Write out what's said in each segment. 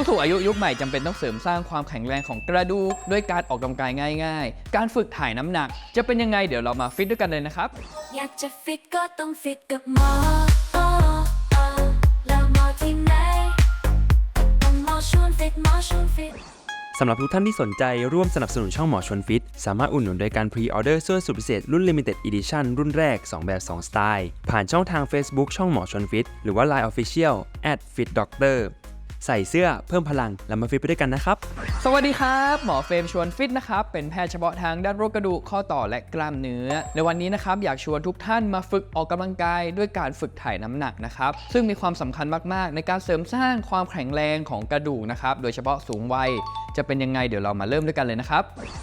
ผู้สูงอายุยุคใหม่จำเป็นต้องเสริมสร้างความแข็งแรงของกระดูกด้วยการออกกำลังกายง่าย ๆ การฝึกถ่ายน้ำหนัก จะเป็นยังไงเดี๋ยวเรามาฟิตด้วยกันเลยนะครับ อยากจะฟิตก็ต้องฟิตกับหมออ๋ออ๋อแล้วหมอที่ไหนต้องหมอชวนฟิตหมอชวนฟิตสำหรับทุกท่านที่สนใจร่วมสนับสนุนช่องหมอชวนฟิต สามารถอุดหนุนโดยการพรีออเดอร์เสื้อสุดพิเศษรุ่น Limited Edition รุ่นแรก 2 แบบ 2 สไตล์ ผ่านช่องทาง Facebook ช่องหมอชวนฟิต หรือว่า Line Official @fitdoctor ใส่เสื้อเพิ่มพลังแล้วมาฟิตไปด้วยกันนะครับ สวัสดีครับ หมอเฟรมชวนฟิตนะครับ เป็นแพทย์เฉพาะทางด้านโรคกระดูกข้อต่อและกล้ามเนื้อ ในวันนี้นะครับอยากชวนทุกท่านมาฝึกออกกำลังกายด้วยการฝึกถ่ายน้ำหนักนะครับ ซึ่งมีความสำคัญมากๆ ในการเสริมสร้างความแข็งแรงของกระดูกนะครับ โดยเฉพาะสูงวัยจะเป็นยังไงเดี๋ยวเรามาเริ่มด้วยกันเลยนะครับ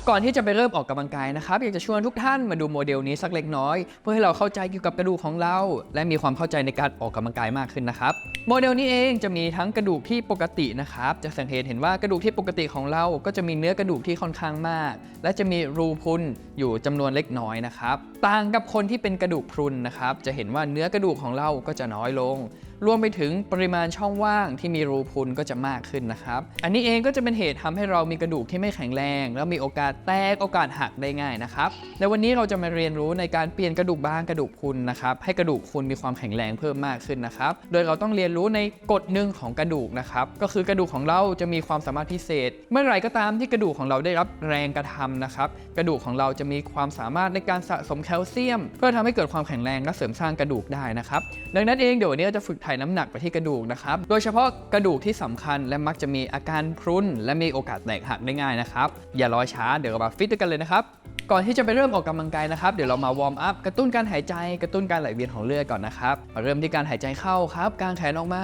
ก่อนที่จะไปเริ่มออกกำลังกายนะครับ อยากจะชวนทุกท่านมาดูโมเดลนี้สักเล็กน้อย เพื่อให้เราเข้าใจเกี่ยวกับกระดูกของเรา และมีความเข้าใจในการออกกำลังกายมากขึ้นนะครับ โมเดลนี้เองจะมีทั้งกระดูกที่ปกตินะครับ จะสังเกตเห็นว่ากระดูกที่ปกติของเราก็จะมีเนื้อกระดูกที่ค่อนข้างมาก และจะมีรูพรุนอยู่จำนวนเล็กน้อยนะครับ ต่างกับคนที่เป็นกระดูกพรุนนะครับ จะเห็นว่าเนื้อกระดูกของเราก็จะน้อยลง รวมไปถึงปริมาณช่องว่างที่มีรูพุนก็จะมากขึ้นนะครับ อันนี้เองก็จะเป็นเหตุทำให้เรามีกระดูกที่ไม่แข็งแรง แล้วมีโอกาสแตกโอกาสหักได้ง่ายนะครับในวันนี้เราจะมาเรียนรู้ในการเปลี่ยนกระดูกบางกระดูกพุนนะครับให้กระดูกพุนมีความแข็งแรงเพิ่มมากขึ้นนะครับ โดยเราต้องเรียนรู้ในกฎหนึ่งของกระดูกนะครับก็คือกระดูกของเราจะมีความสามารถพิเศษ เมื่อไหร่ก็ตามที่กระดูกของเราได้รับแรงกระทำนะครับกระดูกของเราจะมีความสามารถในการสะสมแคลเซียม เพื่อทำให้เกิดความแข็งแรงและเสริมสร้างกระดูกได้นะครับดังนั้นเองเดี๋ยววันนี้เราจะฝึกถ่ายน้ำหนักไปที่กระดูกนะครับ โดยเฉพาะกระดูกที่สำคัญและมักจะมีอาการพรุนและมีโอกาสแตกหักได้ง่ายนะครับ อย่ารอช้าเดี๋ยวมาฟิตด้วยกันเลยนะครับ ก่อนที่จะไปเริ่มออกกำลังกายนะครับ เดี๋ยวเรามาวอร์มอัพกระตุ้นการหายใจกระตุ้นการไหลเวียนของเลือดก่อนนะครับมาเริ่มที่การหายใจเข้าครับกางแขนออกมา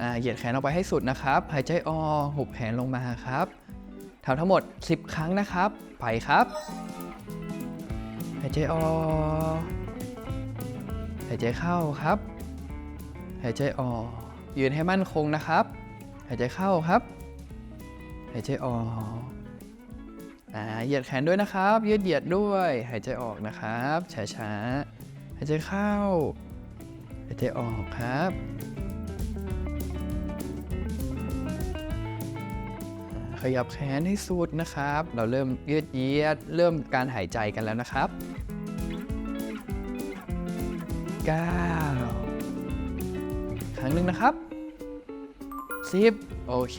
อ่าเหยียดแขนออกไปให้สุดนะครับ หายใจออกหุบแขนลงมาครับทำทั้งหมด 10 ครั้งนะครับ ไปครับ หายใจออก หายใจเข้าครับ หายใจออก ยืนให้มั่นคงนะครับ หายใจเข้าครับ หายใจออกอ่าเหยียดแขนด้วยนะครับ ยืดเหยียดด้วย หายใจออกนะครับ ช้าๆ หายใจเข้า หายใจออกครับ ขยับแขนให้สุดนะครับ เราเริ่มยืดเยียด เริ่มการหายใจกันแล้วนะครับ 9 ครั้งหนึ่งนะครับ10โอเค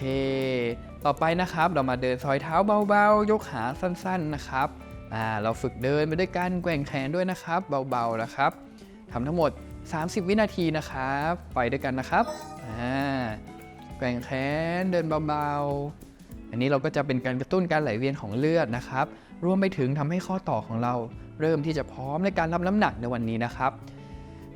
ต่อไปนะครับเรามาเดินซอยเท้าเบาๆ ยกขาสั้นๆนะครับอ่าเราฝึกเดินไปด้วยกันแกว่งแขนด้วยนะครับ เบาๆนะครับทำทั้งหมด 30 วินาทีนะครับไปด้วยกันนะครับอ่าแกว่งแขนเดินเบาๆ อันนี้เราก็จะเป็นการกระตุ้นการไหลเวียนของเลือดนะครับ รวมไปถึงทำให้ข้อต่อของเรา เริ่มที่จะพร้อมในการรับน้ำหนักในวันนี้นะครับ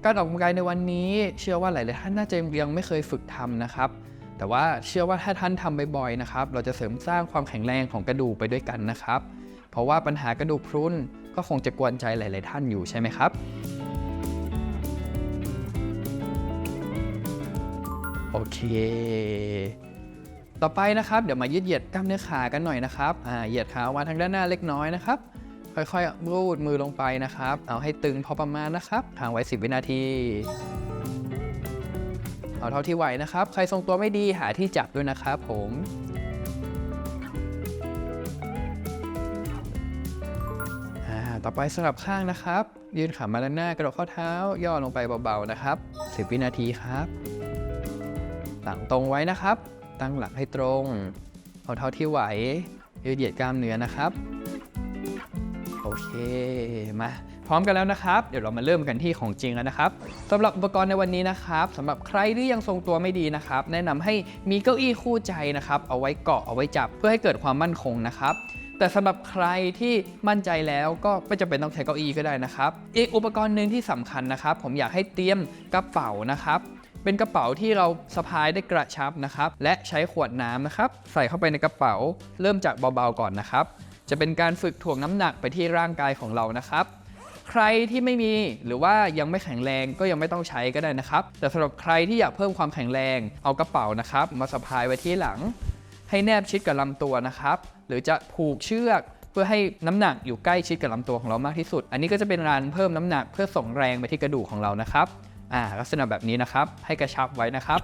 การออกกำลังกายในวันนี้ เชื่อว่าหลายๆท่านน่าจะยังไม่เคยฝึกทำนะครับ แต่ว่าเชื่อว่าถ้าท่านทำบ่อยๆนะครับ เราจะเสริมสร้างความแข็งแรงของกระดูกไปด้วยกันนะครับ เพราะว่าปัญหากระดูกพรุนก็คงจะกวนใจหลาย ๆ ท่านอยู่ใช่ไหมครับโอเค ต่อไปนะครับ เดี๋ยวมายืดเหยียดกล้ามเนื้อขากันหน่อยนะครับ อ่า เหยียดขาออกมาทางด้านหน้าเล็กน้อยนะครับ ค่อยๆรูดมือลงไปนะครับ เอาให้ตึงพอประมาณนะครับทางไว้ 10 วินาที เอาเท่าที่ไหวนะครับ ใครทรงตัวไม่ดีหาที่จับด้วยนะครับผมอ่าต่อไปสลับข้างนะครับ ยืนขามาด้านหน้ากระโดดข้อเท้า ย่อลงไปเบาๆนะครับ 10 วินาทีครับหลังตรงไว้นะครับ ตั้งหลักให้ตรงเอาเท่าที่ไหวยืดเหยียดกล้ามเนื้อนะครับ เค มาพร้อมกันแล้วนะครับ เดี๋ยวเรามาเริ่มกันที่ของจริงแล้วนะครับสำหรับอุปกรณ์ในวันนี้นะครับสำหรับใครที่ยังทรงตัวไม่ดีนะครับ แนะนำให้มีเก้าอี้คู่ใจนะครับ เอาไว้เกาะเอาไว้จับเพื่อให้เกิดความมั่นคงนะครับแต่สำหรับใครที่มั่นใจแล้วก็ไม่จำเป็นต้องใช้เก้าอี้ก็ได้นะครับ อีกอุปกรณ์หนึ่งที่สำคัญนะครับ ผมอยากให้เตรียมกระเป๋านะครับ เป็นกระเป๋าที่เราสะพายได้กระชับนะครับ และใช้ขวดน้ำนะครับ ใส่เข้าไปในกระเป๋า เริ่มจากเบาๆก่อนนะครับ จะเป็นการฝึกถ่วงน้ำหนักไปที่ร่างกายของเรานะครับ ใครที่ไม่มีหรือว่ายังไม่แข็งแรงก็ยังไม่ต้องใช้ก็ได้นะครับ แต่สำหรับใครที่อยากเพิ่มความแข็งแรงเอากระเป๋านะครับ มาสะพายไว้ที่หลัง ให้แนบชิดกับลำตัวนะครับ หรือจะผูกเชือกเพื่อให้น้ำหนักอยู่ใกล้ชิดกับลำตัวของเรามากที่สุด อันนี้ก็จะเป็นการเพิ่มน้ำหนักเพื่อส่งแรงไปที่กระดูกของเรานะครับ อ่า ลักษณะแบบนี้นะครับ ให้กระชับไว้นะครับ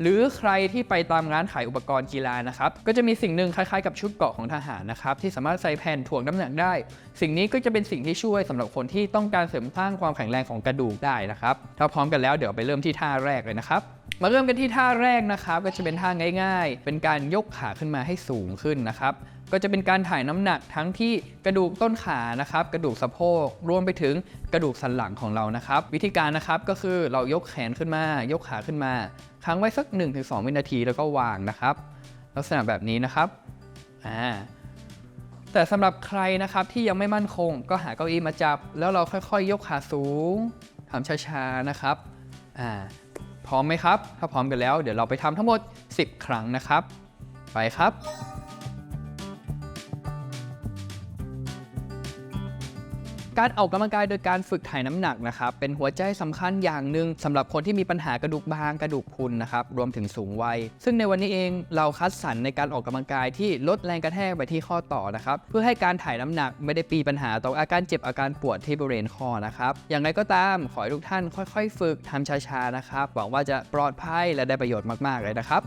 หรือใครที่ไปตามร้านขายอุปกรณ์กีฬานะครับก็จะมีสิ่งหนึ่งคล้ายๆกับชุดเกราะของทหารนะครับที่สามารถใส่แผ่นถ่วงน้ำหนักได้ สิ่งนี้ก็จะเป็นสิ่งที่ช่วยสำหรับคนที่ต้องการเสริมสร้างความแข็งแรงของกระดูกได้นะครับถ้าพร้อมกันแล้วเดี๋ยวไปเริ่มที่ท่าแรกเลยนะครับมาเริ่มกันที่ท่าแรกนะครับก็จะเป็นท่าง่าย ๆ เป็นการยกขาขึ้นมาให้สูงขึ้นนะครับก็จะเป็นการถ่ายน้ำหนักทั้งที่กระดูกต้นขานะครับ กระดูกสะโพกรวมไปถึงกระดูกสันหลังของเรานะครับ วิธีการนะครับก็คือเรายกแขนขึ้นมา ยกขาขึ้นมา ค้างไว้สัก 1-2 วินาทีแล้วก็วางนะครับ ลักษณะแบบนี้นะครับอ่าแต่สำหรับใครนะครับที่ยังไม่มั่นคง ก็หาเก้าอี้มาจับ แล้วเราค่อยๆ ยกขาสูงทำช้าๆนะครับอ่าพร้อมไหมครับ ถ้าพร้อมกันแล้ว เดี๋ยวเราไปทำทั้งหมด 10 ครั้งนะครับ ไปครับ การออกกำลังกายโดยการฝึกถ่ายน้ำหนักนะครับเป็นหัวใจสำคัญอย่างหนึ่งสำหรับคนที่มีปัญหากระดูกบางกระดูกพุนนะครับรวมถึงสูงวัย ซึ่งในวันนี้เองเราคัดสรรในการออกกำลังกายที่ลดแรงกระแทกไปที่ข้อต่อนะครับเพื่อให้การถ่ายน้ำหนักไม่ได้ปีปัญหาต่ออาการเจ็บอาการปวดที่บริเวณคอนะครับอย่างไรก็ตามขอให้ทุกท่านค่อย ๆ ฝึกทำช้าๆนะครับหวังว่าจะปลอดภัยและได้ประโยชน์มากๆเลยนะครับ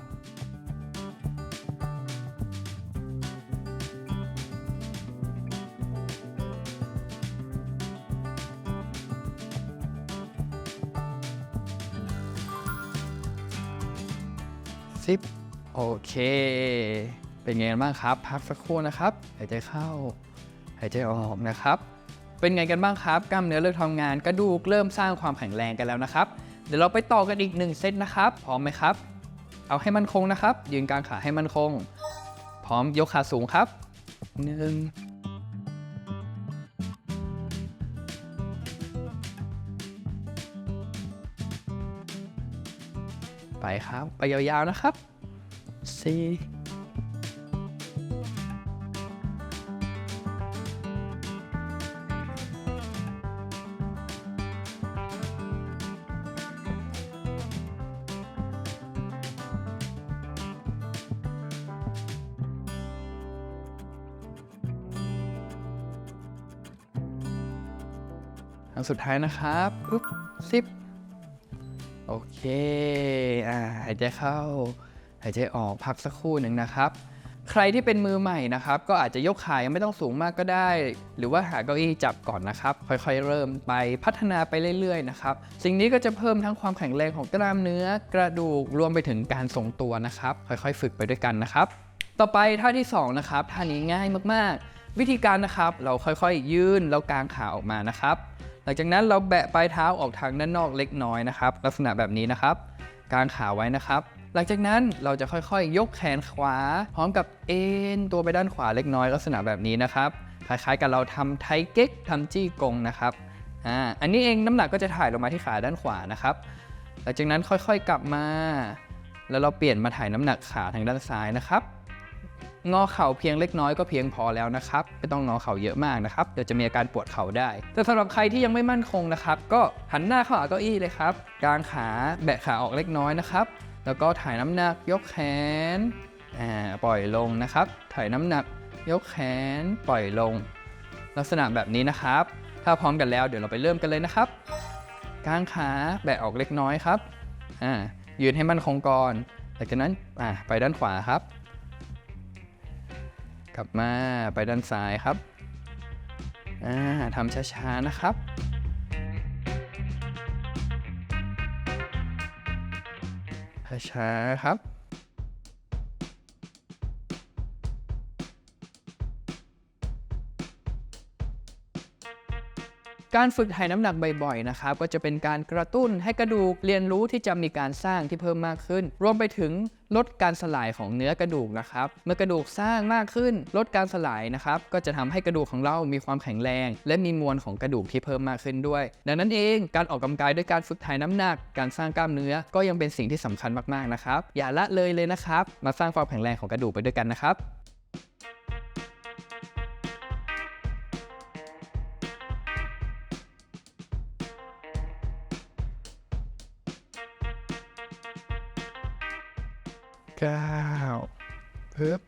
สิบโอเค เป็นไงกันบ้างครับ พักสักครู่นะครับ หายใจเข้า หายใจออกนะครับ เป็นไงกันบ้างครับ กล้ามเนื้อเริ่มทำงานกระดูกเริ่มสร้างความแข็งแรงกันแล้วนะครับ เดี๋ยวเราไปต่อกันอีกหนึ่งเซตนะครับ พร้อมไหมครับ เอาให้มันคงนะครับ ยืนกลางขาให้มันคง พร้อมยกขาสูงครับหนึ่ง ไปครับ ไปยาวๆนะครับสี่ครั้งสุดท้ายนะครับปุ๊บสิบ อเค อ่า หายใจเข้า หายใจออกพักสักครู่หนึ่งนะครับ ใครที่เป็นมือใหม่นะครับ ก็อาจจะยกขายังไม่ต้องสูงมากก็ได้ หรือว่าหาเก้าอี้จับก่อนนะครับ ค่อยๆ เริ่มไปพัฒนาไปเรื่อยๆ นะครับ สิ่งนี้ก็จะเพิ่มทั้งความแข็งแรงของกล้ามเนื้อ กระดูก รวมไปถึงการทรงตัวนะครับ ค่อยๆ ฝึกไปด้วยกันนะครับ ต่อไปท่าที่สองนะครับ ท่านี้ง่ายมากๆ วิธีการนะครับ เราค่อยๆ ยื่นแล้วกางขาออกมานะครับ หลังจากนั้นเราแบะปลายเท้าออกทางด้านนอกเล็กน้อยนะครับ ลักษณะแบบนี้นะครับกางขาไว้นะครับ หลังจากนั้นเราจะค่อยๆยกแขนขวา พร้อมกับเอ็นตัวไปด้านขวาเล็กน้อยลักษณะแบบนี้นะครับคล้ายๆกับเราทำไทเก๊กทำจี้กงนะครับอ่าอันนี้เองน้ำหนักก็จะถ่ายลงมาที่ขาด้านขวานะครับ หลังจากนั้นค่อยๆกลับมา แล้วเราเปลี่ยนมาถ่ายน้ำหนักขาทางด้านซ้ายนะครับ งอเข่าเพียงเล็กน้อยก็เพียงพอแล้วนะครับไม่ต้องงอเข่าเยอะมากนะครับเดี๋ยวจะมีอาการปวดเข่าได้ แต่สำหรับใครที่ยังไม่มั่นคงนะครับ ก็หันหน้าเข้าหาเก้าอี้เลยครับกางขาแบะขาออกเล็กน้อยนะครับแล้วก็ถ่ายน้ำหนักยกแขนอ่าปล่อยลงนะครับ ถ่ายน้ำหนักยกแขนปล่อยลง ลักษณะแบบนี้นะครับ ถ้าพร้อมกันแล้วเดี๋ยวเราไปเริ่มกันเลยนะครับกางขาแบะออกเล็กน้อยครับอ่ายืนให้มั่นคงก่อนหลังจากนั้นอ่าไปด้านขวาครับ กลับมาไปด้านซ้ายครับทำช้าๆนะครับ ช้าๆครับ การฝึกถ่ายน้ำหนักบ่อยๆนะครับก็จะเป็นการกระตุ้นให้กระดูกเรียนรู้ที่จะมีการสร้างที่เพิ่มมากขึ้น รวมไปถึงลดการสลายของเนื้อกระดูกนะครับ เมื่อกระดูกสร้างมากขึ้น ลดการสลายนะครับ ก็จะทำให้กระดูกของเรามีความแข็งแรง และมีมวลของกระดูกที่เพิ่มมากขึ้นด้วย ดังนั้นเองการออกกำลังกายด้วยการฝึกถ่ายน้ำหนัก การสร้างกล้ามเนื้อก็ยังเป็นสิ่งที่สำคัญมากๆนะครับ อย่าละเลยเลยนะครับ มาสร้างความแข็งแรงของกระดูกไปด้วยกันนะครับ เก้าเพิ่ม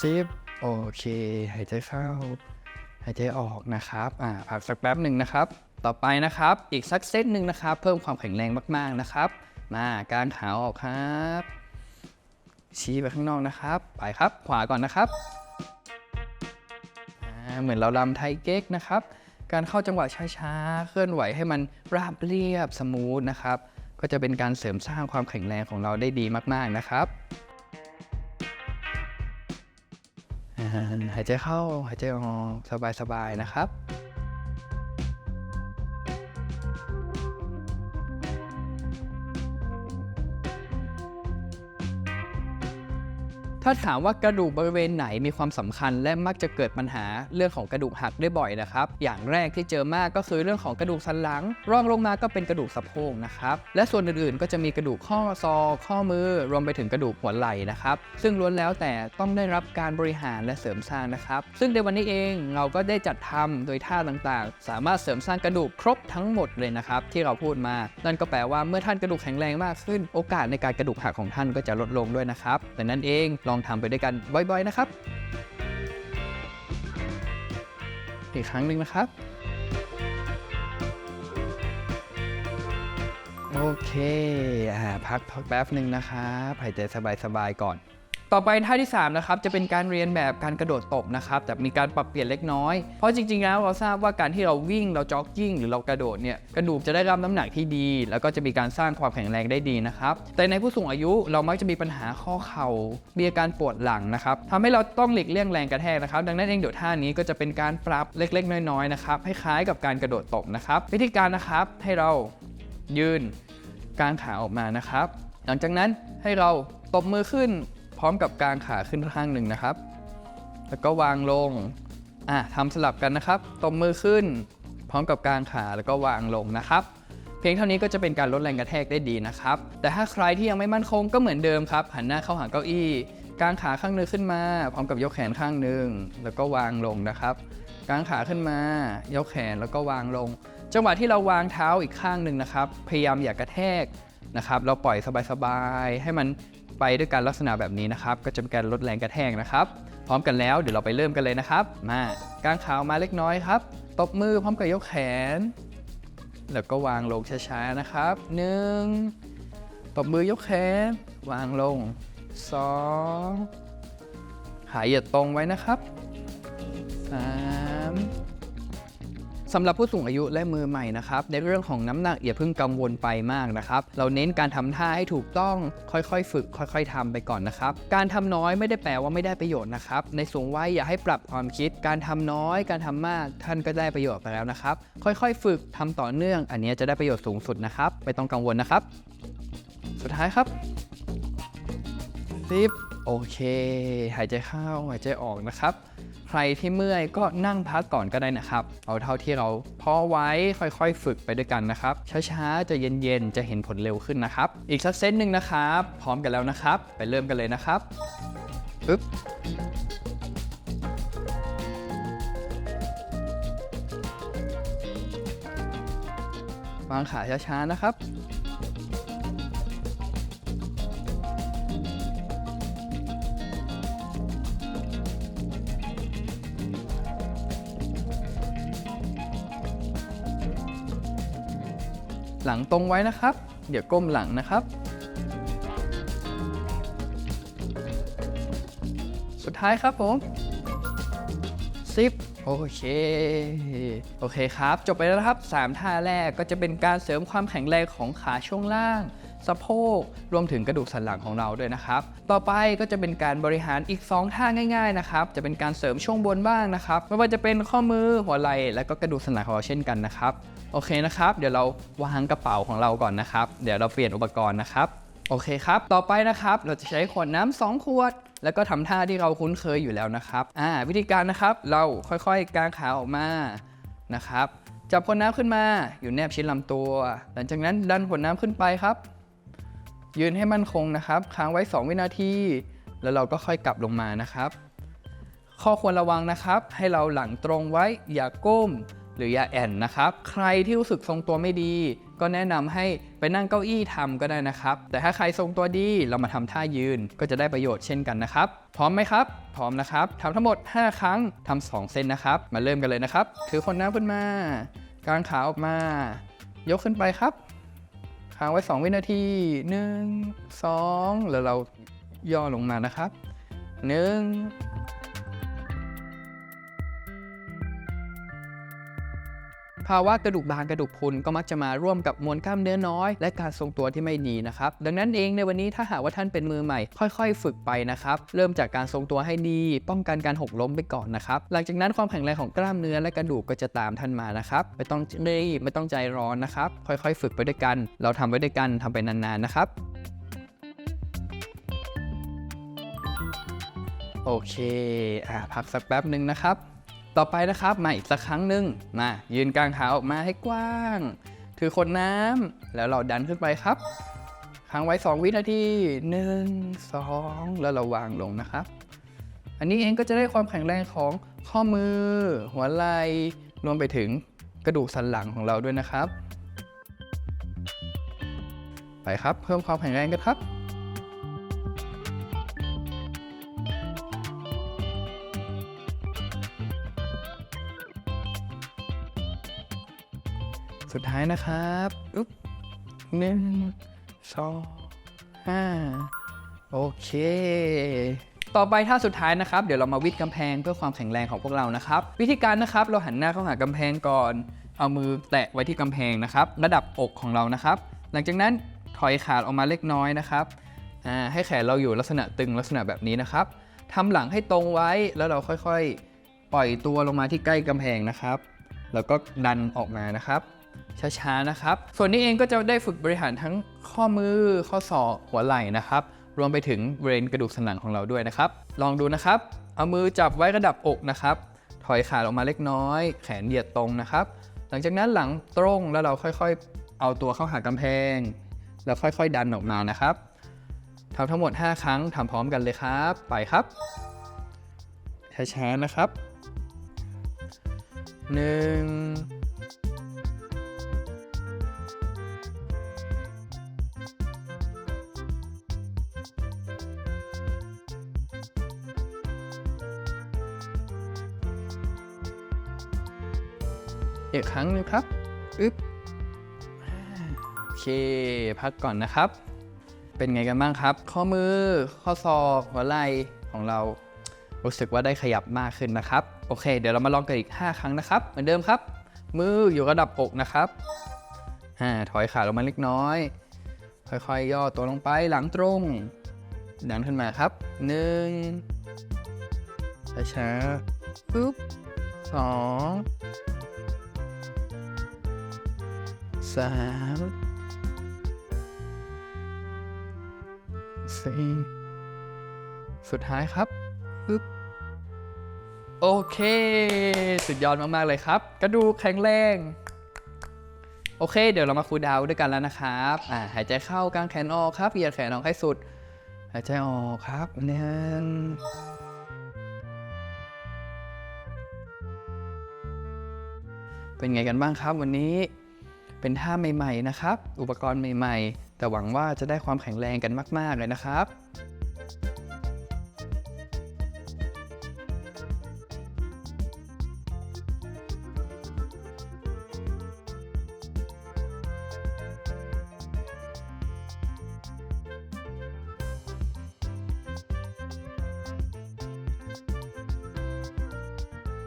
สิบโอเค หายใจเข้า หายใจออกนะครับ อ่าพักสักแป๊บหนึ่งนะครับ ต่อไปนะครับ อีกสักเซตหนึ่งนะครับ เพิ่มความแข็งแรงมาก ๆนะครับ มากางขาออกครับ ชี้ไปข้างนอกนะครับ ไปครับ ขวาก่อนนะครับอ่าเหมือนเราลำไทยเก๊กนะครับ การเข้าจังหวะช้าๆ เคลื่อนไหวให้มันราบเรียบสมูทนะครับ ก็จะเป็นการเสริมสร้างความแข็งแรงของเราได้ดีมากๆนะครับ หายใจเข้าหายใจออกสบายๆนะครับ ถ้าถามว่ากระดูกบริเวณไหนมีความสำคัญและมักจะเกิดปัญหาเรื่องของกระดูกหักได้บ่อยนะครับ อย่างแรกที่เจอมากก็คือเรื่องของกระดูกสันหลัง รองลงมาก็เป็นกระดูกสะโพกนะครับ และส่วนอื่นๆ ก็จะมีกระดูกข้อศอกข้อมือ รวมไปถึงกระดูกหัวไหล่นะครับ ซึ่งล้วนแล้วแต่ต้องได้รับการบริหารและเสริมสร้างนะครับ ซึ่งในวันนี้เองเราก็ได้จัดทำโดยท่าต่างๆ สามารถเสริมสร้างกระดูกครบทั้งหมดเลยนะครับที่เราพูดมา นั่นก็แปลว่าเมื่อท่านกระดูกแข็งแรงมากขึ้น โอกาสในการกระดูกหักของท่านก็จะลดลงด้วยนะครับดังนั้นเองลองทำไปด้วยกันบ่อยๆนะครับ อีกครั้งหนึ่งนะครับ โอเคอพักพักแป๊บหนึ่งนะครับหายใจสบายๆก่อน ต่อไปท่าที่3นะครับจะเป็นการเรียนแบบการกระโดดตบนะครับแต่มีการปรับเปลี่ยนเล็กน้อย เพราะจริงๆแล้วเราทราบว่าการที่เราวิ่งเราจ็อกกิ้งหรือเรากระโดดเนี่ยกระดูกจะได้รับน้ำหนักที่ดี แล้วก็จะมีการสร้างความแข็งแรงได้ดีนะครับแต่ในผู้สูงอายุเรามักจะมีปัญหาข้อเข่า มีอาการปวดหลังนะครับทำให้เราต้องหลีกเลี่ยงแรงกระแทกนะครับ ดังนั้นเองเดี๋ยวท่านี้ก็จะเป็นการปรับเล็กๆ น้อยๆนะครับให้คล้ายกับการกระโดดตบนะครับ วิธีการนะครับให้เรายืนกางขาออกมานะครับ หลังจากนั้นให้เราตบมือขึ้น พร้อมกับกางขาขึ้นข้างหนึ่งนะครับ แล้วก็วางลงอะทำสลับกันนะครับ ตบมือขึ้น พร้อมกับกางขาแล้วก็วางลงนะครับ เพียงเท่านี้ก็จะเป็นการลดแรงกระแทกได้ดีนะครับ แต่ถ้าใครที่ยังไม่มั่นคงก็เหมือนเดิมครับ หันหน้าเข้าหาเก้าอี้ กางขาข้างหนึงขึ้นมา พร้อมกับยกแขนข้างหนึ่งแล้วก็วางลงนะครับ กางขาขึ้นมา ยกแขนแล้วก็วางลง จังหวะที่เราวางเท้าอีกข้างหนึ่งนะครับ พยายามอย่ากระแทกนะครับ เราปล่อยสบายๆ ให้มัน ไปด้วยการลักษณะแบบนี้นะครับ ก็จะเป็นการลดแรงกระแทกนะครับ พร้อมกันแล้วเดี๋ยวเราไปเริ่มกันเลยนะครับ มากางขามาเล็กน้อยครับ ตบมือพร้อมกับยกแขน แล้วก็วางลงช้าๆนะครับหนึ่งตบมือยกแขน วางลงสองขาเหยียดตรงไว้นะครับสาม สำหรับผู้สูงอายุและมือใหม่นะครับในเรื่องของน้ำหนักอย่าเพิ่งกังวลไปมากนะครับ เราเน้นการทำท่าให้ถูกต้องค่อยๆ ฝึก ค่อย ๆทำไปก่อนนะครับ การทำน้อยไม่ได้แปลว่าไม่ได้ประโยชน์นะครับ ในสูงวัยอย่าให้ปรับความคิด การทำน้อย การทำมาก ท่านก็ได้ประโยชน์ไปแล้วนะครับ ค่อยๆ ฝึกทำต่อเนื่อง อันนี้จะได้ประโยชน์สูงสุดนะครับ ไม่ต้องกังวลนะครับ สุดท้ายครับซิปโอเค หายใจเข้าหายใจออกนะครับ ใครที่เมื่อยก็นั่งพักก่อนก็ได้นะครับ เอาเท่าที่เราพอไว้ค่อยๆ ฝึกไปด้วยกันนะครับ ช้าๆจะเย็นๆจะเห็นผลเร็วขึ้นนะครับ อีกสักเซตหนึ่งนะครับ พร้อมกันแล้วนะครับ ไปเริ่มกันเลยนะครับปึ๊บวางขาช้าๆนะครับ หลังตรงไว้นะครับเดี๋ยวก้มหลังนะครับ สุดท้ายครับผมซิปโอเค โอเคครับ จบไปแล้วครับ 3 ท่าแรกก็จะเป็นการเสริมความแข็งแรงของขาช่วงล่าง สะโพก รวมถึงกระดูกสันหลังของเราด้วยนะครับ ต่อไปก็จะเป็นการบริหารอีก 2 ท่าง่าย ๆ นะครับ จะเป็นการเสริมช่วงบนบ้างนะครับ ไม่ว่าจะเป็นข้อมือหัวไหล่และก็กระดูกสันหลังของเราเช่นกันนะครับ โอเคนะครับ เดี๋ยวเราวางกระเป๋าของเราก่อนนะครับ เดี๋ยวเราเปลี่ยนอุปกรณ์นะครับโอเคครับ ต่อไปนะครับ เราจะใช้ขวดน้ำ2ขวด แล้วก็ทำท่าที่เราคุ้นเคยอยู่แล้วนะครับ อ่า วิธีการนะครับ เราค่อยๆกางขาออกมานะครับ จับขวดน้ำขึ้นมา อยู่แนบชิดลำตัว หลังจากนั้นดันขวดน้ำขึ้นไปครับ ยืนให้มั่นคงนะครับ ค้างไว้ 2 วินาที แล้วเราก็ค่อยกลับลงมานะครับ ข้อควรระวังนะครับ ให้เราหลังตรงไว้ อย่าก้ม หรืออย่าแอนนะครับ ใครที่รู้สึกทรงตัวไม่ดี ก็แนะนำให้ไปนั่งเก้าอี้ทำก็ได้นะครับ แต่ถ้าใครทรงตัวดี เรามาทำท่ายืนก็จะได้ประโยชน์เช่นกันนะครับ พร้อมไหมครับ พร้อมนะครับทำทั้งหมด 5 ครั้งทำ2เซนนะครับ มาเริ่มกันเลยนะครับ ถือคนน้ำขึ้นมากางขาออกมา ยกขึ้นไปครับ ค้างไว้ 2 วินาที 1 2 แล้วเราย่อลงมานะครับ 1 ภาวะกระดูกบางกระดูกพุนก็มักจะมาร่วมกับมวลกล้ามเนื้อน้อย และการทรงตัวที่ไม่ดีนะครับ ดังนั้นเองในวันนี้ถ้าหากว่าท่านเป็นมือใหม่ ค่อยๆ ฝึกไปนะครับ เริ่มจากการทรงตัวให้ดี ป้องกันการหกล้มไปก่อนนะครับ หลังจากนั้นความแข็งแรงของกล้ามเนื้อและกระดูกก็จะตามท่านมานะครับ ไม่ต้องรีบไม่ต้องใจร้อนนะครับ ค่อยๆ ฝึกไปด้วยกัน เราทำไว้ด้วยกันทำไปนานๆนะครับโอเคอะพักสักแป๊บหนึ่งนะครับ ต่อไปนะครับมาอีกสักครั้งหนึ่งมายืนกลางขาออกมาให้กว้างถือขวดน้ำแล้วเราดันขึ้นไปครับค้างไว้ 2 วินาที 1 2 แล้วเราวางลงนะครับ อันนี้เองก็จะได้ความแข็งแรงของข้อมือ หัวไหล่รวมไปถึงกระดูกสันหลังของเราด้วยนะครับ ไปครับ เพิ่มความแข็งแรงกันครับ สุดท้ายนะครับอุ๊บหนึ่งสองห้าโอเค ต่อไปท่าสุดท้ายนะครับ เดี๋ยวเรามาวิดกำแพงเพื่อความแข็งแรงของพวกเรานะครับ วิธีการนะครับเราหันหน้าเข้าหากำแพงก่อน เอามือแตะไว้ที่กำแพงนะครับ ระดับอกของเรานะครับ หลังจากนั้นถอยขาออกมาเล็กน้อยนะครับให้แขนเราอยู่ลักษณะตึงลักษณะแบบนี้นะครับทำหลังให้ตรงไว้แล้วเราค่อยๆ ปล่อยตัวลงมาที่ใกล้กำแพงนะครับ แล้วก็ดันออกมานะครับ ช้าๆนะครับ ส่วนนี้เองก็จะได้ฝึกบริหารทั้งข้อมือข้อศอกหัวไหล่นะครับ รวมไปถึงบริเวณกระดูกสันหลังของเราด้วยนะครับ ลองดูนะครับ เอามือจับไว้ระดับอกนะครับ ถอยขาออกมาเล็กน้อย แขนเหยียดตรงนะครับ หลังจากนั้นหลังตรงแล้วเราค่อยๆ เอาตัวเข้าหากำแพง แล้วค่อยๆ ดันออกมานะครับทำทั้งหมด 5 ครั้งทำพร้อมกันเลยครับ ไปครับช้าๆนะครับ 1 อีกครั้งหนึงครับอึ๊บอ่าโอเค พักก่อนนะครับ เป็นไงกันบ้างครับ ข้อมือข้อศอกหัวไหล่ของเรารู้สึกว่าได้ขยับมากขึ้นนะครับ โอเค เดี๋ยวเรามาลองกันอีก 5 ครั้งนะครับ เหมือนเดิมครับ มืออยู่ระดับอกนะครับอ่าถอยขาลงมาเล็กน้อย ค่อยๆ ย่อตัวลงไปหลังตรงดันขึ้นมาครับหนึ่งช้าๆปุ๊บสอง สามสี่สุดท้ายครับปึ๊บโอเค สุดยอดมาก ๆ เลยครับ กระดูกแข็งแรง โอเค เดี๋ยวเรามาคูลดาวด้วยกันแล้วนะครับอ่าหายใจเข้ากางแขนออกครับเหยียดแขนออกให้สุด หายใจออกครับหนึ่งเป็นไงกันบ้างครับวันนี้ เป็นท่าใหม่ๆนะครับ อุปกรณ์ใหม่ๆ แต่หวังว่าจะได้ความแข็งแรงกันมาก ๆ เลยนะครับ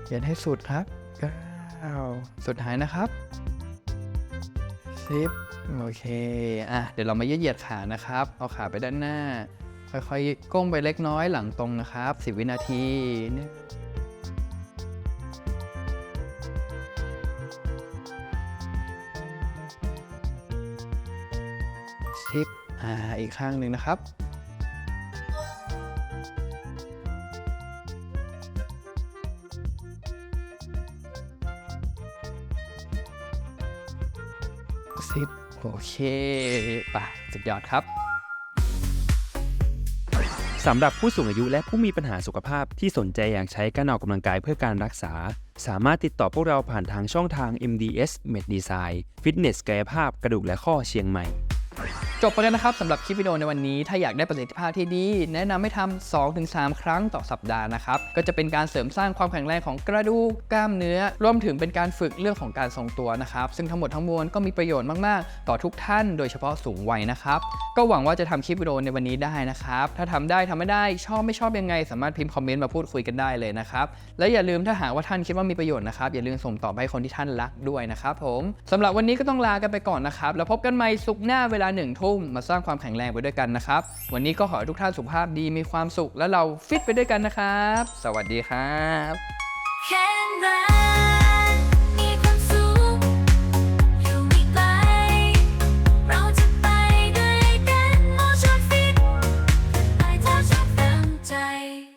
เขียนให้สุดครับเก้าสุดท้ายนะครับ ซิปโอเคอะเดี๋ยวเรามายืดเหยียดขานะครับ เอาขาไปด้านหน้า ค่อยๆ ก้มไปเล็กน้อยหลังตรงนะครับ 10 วินาทีเนี่ยสิปอ่าอีกข้างหนึ่งนะครับ สิบโอเคไป่ะสุดยอดครับสำหรับผู้สูงอายุและผู้มีปัญหาสุขภาพที่สนใจอยากใช้การออกกำลังกายเพื่อการรักษา สามารถติดต่อพวกเราผ่านทางช่องทาง MDS Med Design Fitness กายภาพกระดูกและข้อเชียงใหม่ จบไปแล้วนะครับสำหรับคลิปวิดีโอในวันนี้ ถ้าอยากได้ประสิทธิภาพที่ดี แนะนำให้ทำ 2-3 ครั้งต่อสัปดาห์นะครับ ก็จะเป็นการเสริมสร้างความแข็งแรงของกระดูกกล้ามเนื้อ รวมถึงเป็นการฝึกเรื่องของการทรงตัวนะครับ ซึ่งทั้งหมดทั้งมวลก็มีประโยชน์มากๆ ต่อทุกท่าน โดยเฉพาะสูงวัยนะครับ ก็หวังว่าจะทำคลิปวิดีโอในวันนี้ได้นะครับ ถ้าทำได้ทำไม่ได้ชอบไม่ชอบยังไง สามารถพิมพ์คอมเมนต์มาพูดคุยกันได้เลยนะครับ และอย่าลืมถ้าหากว่าท่านคิดว่ามีประโยชน์นะครับอย่าลืมส่งต่อไปให้คนที่ท่านรักด้วยนะครับผมสำหรับวันนี้ก็ต้องลากันไปก่อนนะครับแล้วพบกันใหม่สุกร์หน้าเวลาหนึ่งทุ่มมาสร้างความแข็งแรงไปด้วยกันนะครับ วันนี้ก็ขอให้ทุกท่านสุขภาพดีมีความสุขและเราฟิตไปด้วยกันนะครับ สวัสดีครับ แข็งแรง